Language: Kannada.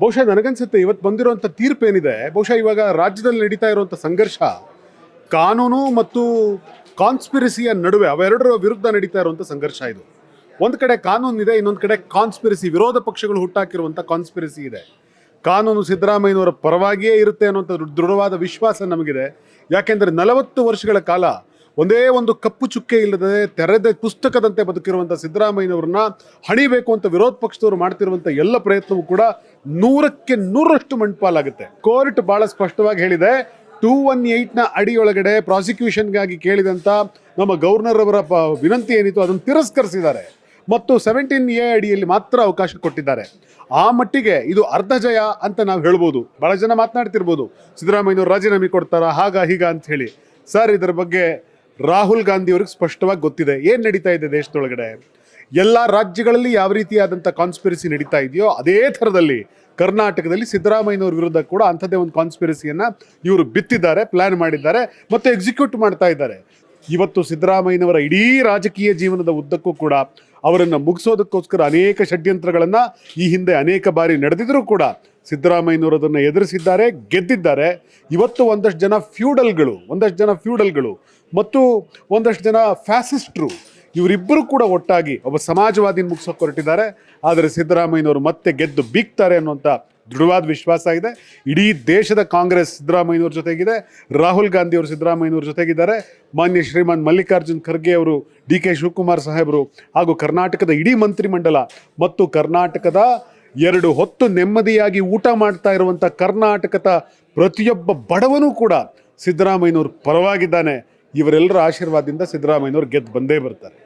ಬಹುಶಃ ನನಗನ್ಸುತ್ತೆ ಇವತ್ತು ಬಂದಿರುವಂಥ ತೀರ್ಪು ಏನಿದೆ ಬಹುಶಃ ಇವಾಗ ರಾಜ್ಯದಲ್ಲಿ ನಡೀತಾ ಇರುವಂಥ ಸಂಘರ್ಷ, ಕಾನೂನು ಮತ್ತು ಕಾನ್ಸ್ಪಿರಸಿಯ ನಡುವೆ ಅವೆರಡರ ವಿರುದ್ಧ ನಡೀತಾ ಇರುವಂಥ ಸಂಘರ್ಷ ಇದು. ಒಂದು ಕಡೆ ಕಾನೂನು ಇದೆ, ಇನ್ನೊಂದು ಕಡೆ ಕಾನ್ಸ್ಪಿರಸಿ ವಿರೋಧ ಪಕ್ಷಗಳು ಹುಟ್ಟಾಕಿರುವಂಥ ಕಾನ್ಸ್ಪಿರಸಿ ಇದೆ. ಕಾನೂನು ಸಿದ್ದರಾಮಯ್ಯನವರ ಪರವಾಗಿಯೇ ಇರುತ್ತೆ ಅನ್ನುವಂಥ ದೃಢವಾದ ವಿಶ್ವಾಸ ನಮಗಿದೆ. ಯಾಕೆಂದರೆ ನಲವತ್ತು ವರ್ಷಗಳ ಕಾಲ ಒಂದೇ ಒಂದು ಕಪ್ಪು ಚುಕ್ಕೆ ಇಲ್ಲದೆ ತೆರೆದ ಪುಸ್ತಕದಂತೆ ಬದುಕಿರುವಂಥ ಸಿದ್ದರಾಮಯ್ಯನವ್ರನ್ನ ಹಣಿಬೇಕು ಅಂತ ವಿರೋಧ ಪಕ್ಷದವರು ಮಾಡ್ತಿರುವಂಥ ಎಲ್ಲ ಪ್ರಯತ್ನವೂ ಕೂಡ ನೂರಕ್ಕೆ ನೂರಷ್ಟು ಮಣ್ಪಾಲಾಗುತ್ತೆ. ಕೋರ್ಟ್ ಬಹಳ ಸ್ಪಷ್ಟವಾಗಿ ಹೇಳಿದೆ, ಟೂ ಒನ್ ಏಯ್ಟ್ನ ಅಡಿಯೊಳಗಡೆ ಪ್ರಾಸಿಕ್ಯೂಷನ್ಗಾಗಿ ಕೇಳಿದಂಥ ನಮ್ಮ ಗವರ್ನರ್ ಅವರ ವಿನಂತಿ ಏನಿತ್ತು, ಅದನ್ನು ತಿರಸ್ಕರಿಸಿದ್ದಾರೆ. ಮತ್ತು ಸೆವೆಂಟೀನ್ ಎ ಅಡಿಯಲ್ಲಿ ಮಾತ್ರ ಅವಕಾಶ ಕೊಟ್ಟಿದ್ದಾರೆ. ಆ ಮಟ್ಟಿಗೆ ಇದು ಅರ್ಧ ಜಯ ಅಂತ ನಾವು ಹೇಳ್ಬೋದು. ಭಾಳ ಜನ ಮಾತನಾಡ್ತಿರ್ಬೋದು, ಸಿದ್ದರಾಮಯ್ಯನವರು ರಾಜೀನಾಮೆ ಕೊಡ್ತಾರಾ, ಹಾಗ ಹೀಗ ಅಂತ ಹೇಳಿ. ಸರ್, ಇದರ ಬಗ್ಗೆ ರಾಹುಲ್ ಗಾಂಧಿ ಅವ್ರಿಗೆ ಸ್ಪಷ್ಟವಾಗಿ ಗೊತ್ತಿದೆ. ಏನು ನಡೀತಾ ಇದೆ ದೇಶದೊಳಗಡೆ? ಎಲ್ಲ ರಾಜ್ಯಗಳಲ್ಲಿ ಯಾವ ರೀತಿಯಾದಂಥ ಕಾನ್ಸ್ಪಿರಸಿ ನಡೀತಾ ಇದೆಯೋ ಅದೇ ಥರದಲ್ಲಿ ಕರ್ನಾಟಕದಲ್ಲಿ ಸಿದ್ದರಾಮಯ್ಯನವ್ರ ವಿರುದ್ಧ ಕೂಡ ಅಂಥದ್ದೇ ಒಂದು ಕಾನ್ಸ್ಪಿರಸಿಯನ್ನು ಇವರು ಬಿತ್ತಿದ್ದಾರೆ ಪ್ಲಾನ್ ಮಾಡಿದ್ದಾರೆ ಮತ್ತು ಎಕ್ಸಿಕ್ಯೂಟ್ ಮಾಡ್ತಾ ಇದ್ದಾರೆ. ಇವತ್ತು ಸಿದ್ದರಾಮಯ್ಯನವರ ಇಡೀ ರಾಜಕೀಯ ಜೀವನದ ಉದ್ದಕ್ಕೂ ಕೂಡ ಅವರನ್ನು ಮುಗಿಸೋದಕ್ಕೋಸ್ಕರ ಅನೇಕ ಷಡ್ಯಂತ್ರಗಳನ್ನು ಈ ಹಿಂದೆ ಅನೇಕ ಬಾರಿ ನಡೆದಿದ್ರೂ ಕೂಡ ಸಿದ್ದರಾಮಯ್ಯನವರು ಅದನ್ನು ಎದುರಿಸಿದ್ದಾರೆ, ಗೆದ್ದಿದ್ದಾರೆ. ಇವತ್ತು ಒಂದಷ್ಟು ಜನ ಫ್ಯೂಡಲ್ಗಳು, ಒಂದಷ್ಟು ಜನ ಫ್ಯೂಡಲ್ಗಳು ಮತ್ತು ಒಂದಷ್ಟು ಜನ ಫ್ಯಾಸಿಸ್ಟ್ರು ಇವರಿಬ್ಬರು ಕೂಡ ಒಟ್ಟಾಗಿ ಒಬ್ಬ ಸಮಾಜವಾದಿನ ಮುಗಿಸೋಕೆ ಹೊರಟಿದ್ದಾರೆ. ಆದರೆ ಸಿದ್ದರಾಮಯ್ಯನವರು ಮತ್ತೆ ಗೆದ್ದು ಬೀಗ್ತಾರೆ ಅನ್ನುವಂಥ ದೃಢವಾದ ವಿಶ್ವಾಸ ಇದೆ. ಇಡೀ ದೇಶದ ಕಾಂಗ್ರೆಸ್ ಸಿದ್ದರಾಮಯ್ಯನವ್ರ ಜೊತೆಗಿದೆ. ರಾಹುಲ್ ಗಾಂಧಿ ಅವರು ಸಿದ್ದರಾಮಯ್ಯನವ್ರ ಜೊತೆಗಿದ್ದಾರೆ. ಮಾನ್ಯ ಶ್ರೀಮಾನ್ ಮಲ್ಲಿಕಾರ್ಜುನ್ ಖರ್ಗೆ ಅವರು ಡಿ ಕೆ ಶಿವಕುಮಾರ್ ಸಾಹೇಬರು ಹಾಗೂ ಕರ್ನಾಟಕದ ಇಡೀ ಮಂತ್ರಿಮಂಡಲ ಮತ್ತು ಕರ್ನಾಟಕದ ಎರಡು ಹೊತ್ತು ನೆಮ್ಮದಿಯಾಗಿ ಊಟ ಮಾಡ್ತಾ ಇರುವಂಥ ಕರ್ನಾಟಕದ ಪ್ರತಿಯೊಬ್ಬ ಬಡವನೂ ಕೂಡ ಸಿದ್ದರಾಮಯ್ಯನವ್ರ ಪರವಾಗಿದ್ದಾನೆ. ಇವರೆಲ್ಲರ ಆಶೀರ್ವಾದದಿಂದ ಸಿದ್ದರಾಮಯ್ಯನವ್ರು ಗೆದ್ದು ಬಂದೇ ಬರ್ತಾರೆ.